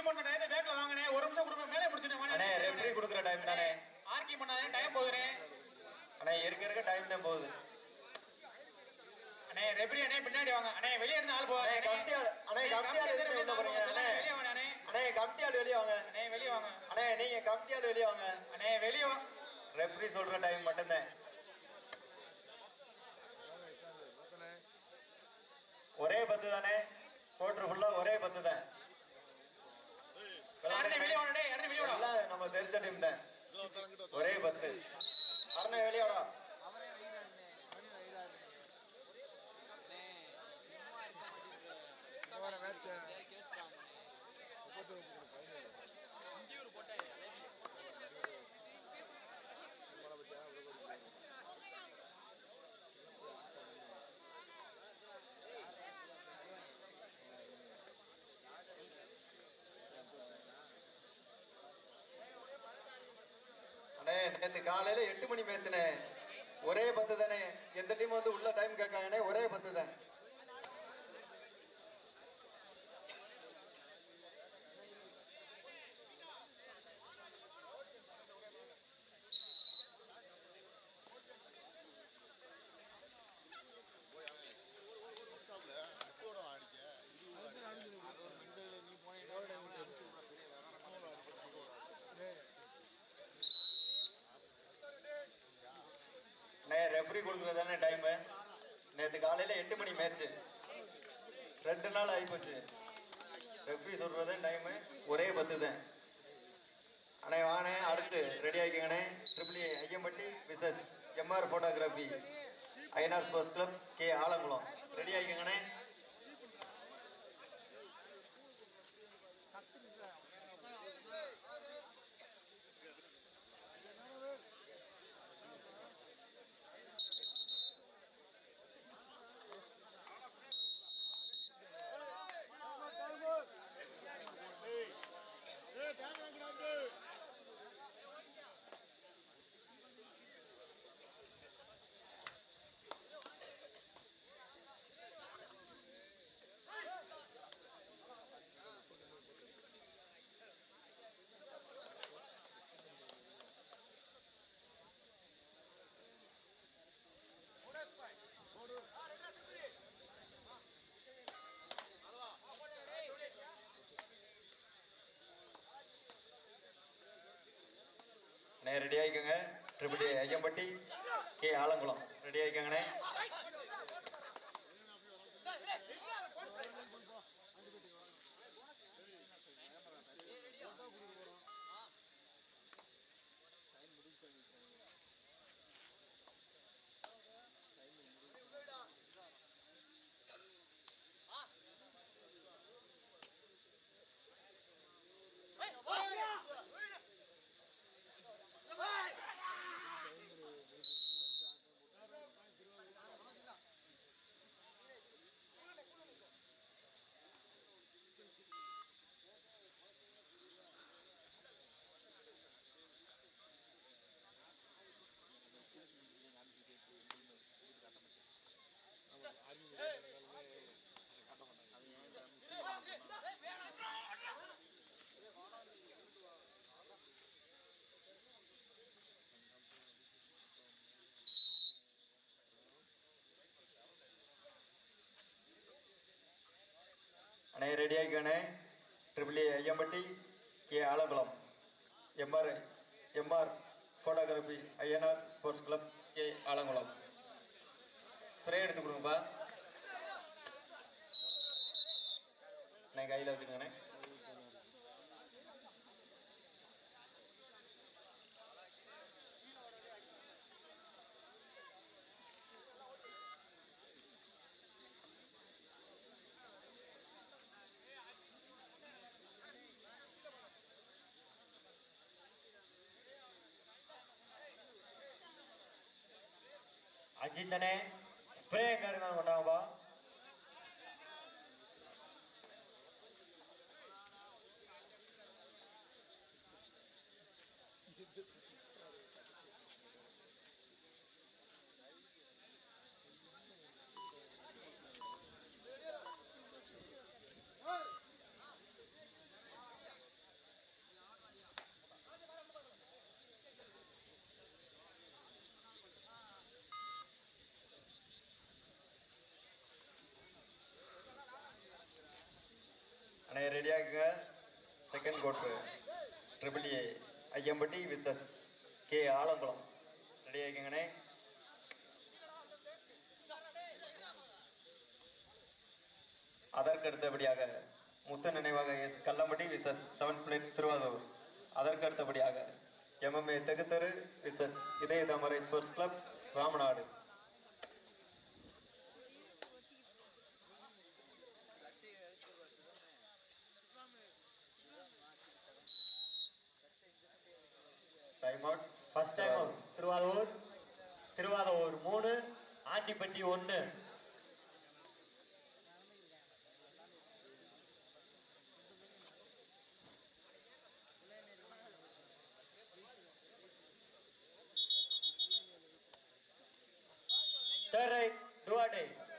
RK பண்ண டயத்தை பேக்ல வாங்கினே ஒரு நிமிஷம் கொடுக்க மேலே அண்ணே முடிச்சுட்டேன் ரெஃப்ரி கொடுக்குற டைம் தானே. ஆர்கி பண்ணாதே டைம் போகுதுனே அண்ணே இருக்க இருக்க டைம் தான் போகுது. அண்ணே ரெஃப்ரி அண்ணே பின்னாடி வாங்க. அண்ணே வெளியே இருந்து ஆள் போவாங்க அண்ணே கமிட்டி அண்ணே கமிட்டி ஆள் எதுக்கு உள்ள போறீங்க. அண்ணே. வெளியே வாங்க அண்ணே. அண்ணே கமிட்டி ஆள் வெளியே வாங்க. அண்ணே வெளியே வாங்க. அண்ணே நீங்க கமிட்டி ஆள் வெளியே வாங்க. அண்ணே வெளியே வாங்க ரெஃப்ரி சொல்ற டைம் மட்டும்தான். ஒரே பத்து தானே கோட்ரு ஃபுல்லா ஒரே பத்து தான் அண்ணே வெளியே வாங்க டேய் அண்ணே வெளியே வாங்க எல்லாம் நம்ம தெரிஞ்ச டீம் தான். ஒரே பத்து. அருணை வெளியோடா அண்ணே நேற்று காலையில் எட்டு மணி மேட்ச்னே ஒரே பத்து தானே எந்த டீம் வந்து உள்ள டைம் கேட்காங்கன்னே ஒரே பத்து தான் நான் ரெஃப்ரி கொடுக்குறது தானே டைமு நேற்று காலையில் எட்டு மணி மேட்ச்சு ரெண்டு நாள் ஆகிப்போச்சு ரெஃப்ரி சொல்கிறது டைமு ஒரே பத்து தான் அண்ணே வாண்ணே அடுத்து ரெடி ஆகிக்கங்கண்ணே triple A Ayyampatti pisses MR photography INR sports club K Alangulam. Ready ஆகிக்கங்கண்ணே அண்ணே ready ஆகிக்கோங்க triple A Ayyampatti K Alangulam. Ready ஆகிக்கோங்கண்ணே அண்ணே ready ஆகிக்கோண்ணே triple A Ayyampatti K Alangulam. MR MR photography INR sports club K Alangulam. Spray எடுத்து கொடுங்கப்பா. நான் கையில் வச்சுக்கோங்கண்ணே. அஜித்தனே spray காரணம் கொண்டாங்கப்பா ரெடியாகுங்க second court triple A Ayyampatti with K Alangulam ready ஆகிக்கங்கண்ணே அதற்கு அடுத்தபடியாக முத்த நினைவாக எஸ் கல்லம்பட்டி விசஸ் செவன் பிளேட் திருவாரூர் அதற்கு அடுத்தபடியாக எம்எம்ஏ தெகுத்தரு versus Idhaya Thamarai sports club Ramanad time out first time out Tiruvarur Tiruvarur மூணு ஆண்டிப்பட்டி ஒன்று Third right, Duarte.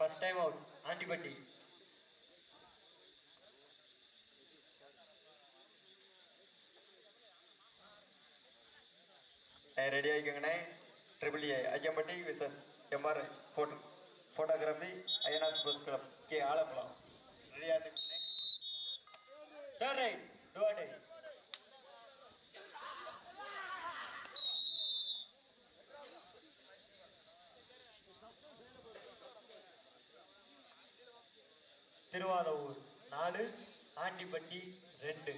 First time out Andipatti ready ஆகிக்கோங்கண்ணே triple A Ayyampatti versus MR photo photography INR sports club K Alappulam ready ஆகிட்டு Third right, Tiruvarur நாலு ஆண்டிப்பட்டி ரெண்டு.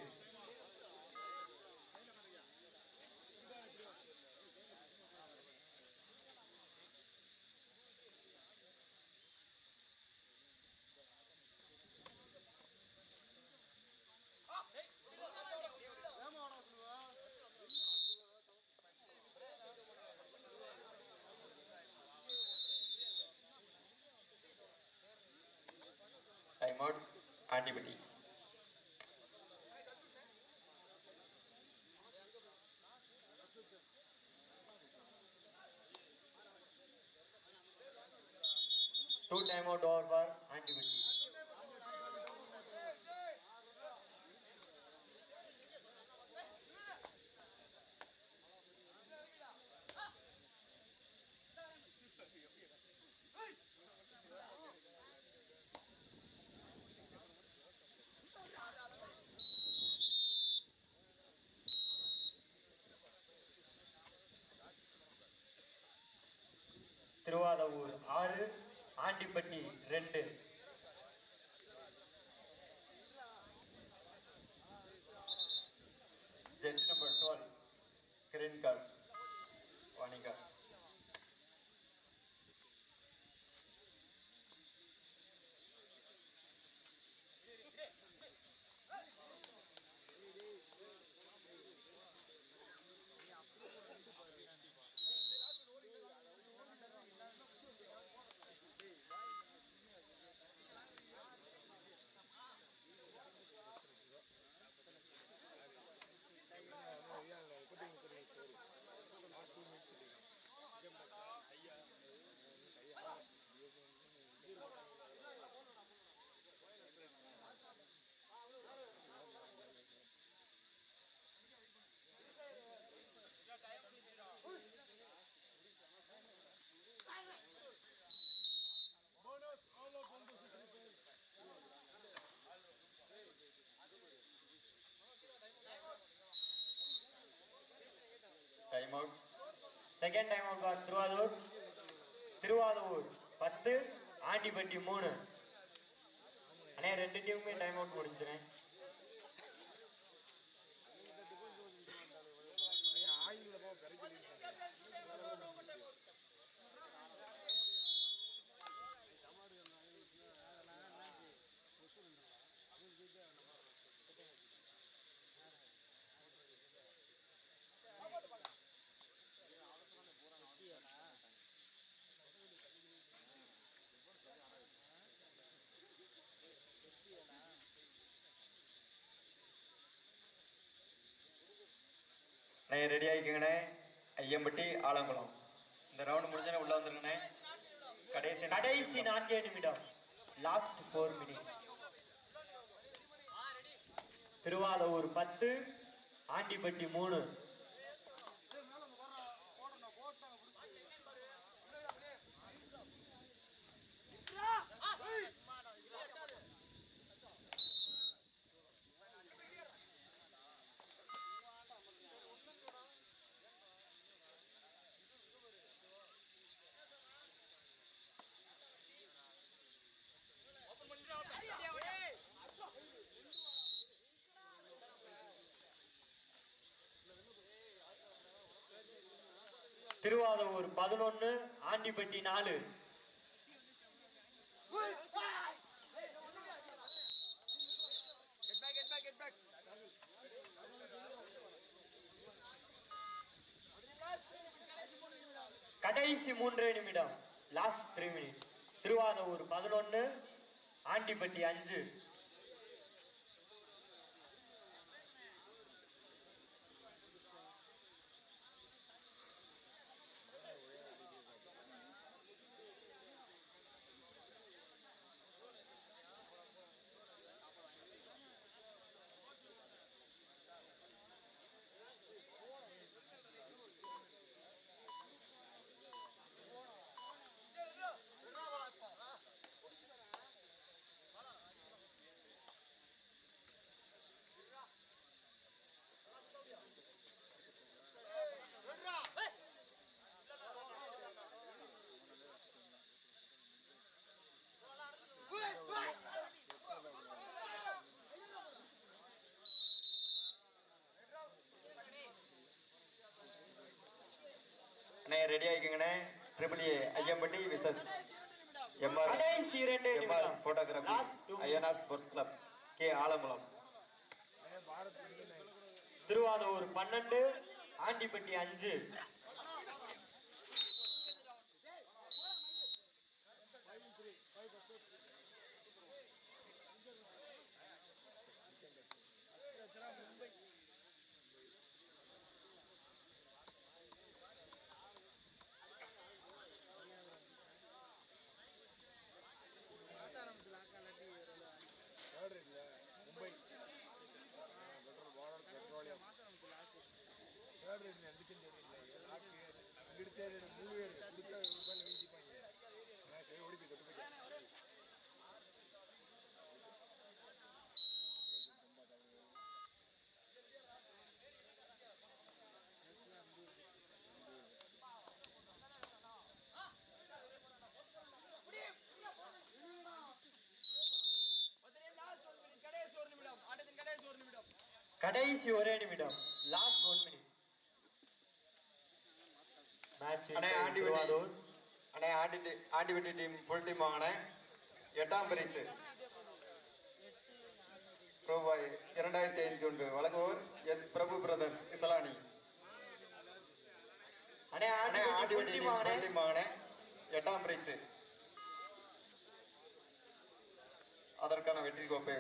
Two time out over for Antipatti. Thiruvarur ஆறு ஆண்டிப்பட்டி ரெண்டு. Jersey number second time Thiruvathur. Thiruvathur பத்து ஆண்டிப்பட்டி மூணு. அண்ணே ரெண்டு டீமுமே time out முடிஞ்சுனேன். அண்ணே ரெடி ஆகிக்கோங்கண்ணே. ஐயம்பட்டி ஆலங்குளம். இந்த ரவுண்ட் முடிஞ்சோடனே உள்ள வந்துருங்கண்ணே. கடைசி கடைசி நான்கே நிமிடம். லாஸ்ட் ஃபோர் மினிட் திருவாதூர் பத்து ஆண்டிப்பட்டி மூணு. திருவாதூர் பதினொன்னு ஆண்டிப்பட்டி நாலு. கடைசி மூன்றே நிமிடம் லாஸ்ட் த்ரீ மினிட் திருவாதூர் பதினொன்னு ஆண்டிப்பட்டி அஞ்சு. அண்ணே ரெடி ஆகிக்கங்கண்ணே triple A Ayyampatti versus MR MR photography INR sports club K Alangulam. Thiruvathur பன்னெண்டு ஆண்டிப்பட்டி அஞ்சு. கடைசி ஒரே நிமிடம். Last one minute match Thiruvathur அண்ணே ஆண்டி ஆண்டிவட்டி டீம் ஃபுல் டீம் வாங்கினேன் எட்டாம் பரிசு. ரூபாய் இரண்டாயிரத்தி ஐநூத்தி ஒன்று. வழங்குவோர் எஸ். பிரபு பிரதர்ஸ் இசலானி அண்ணே ஆண்டிவட்டி டீம் ஃபுல் டீம் வாங்கினேன் எட்டாம் பரிசு. அதற்கான வெற்றி கோப்பை.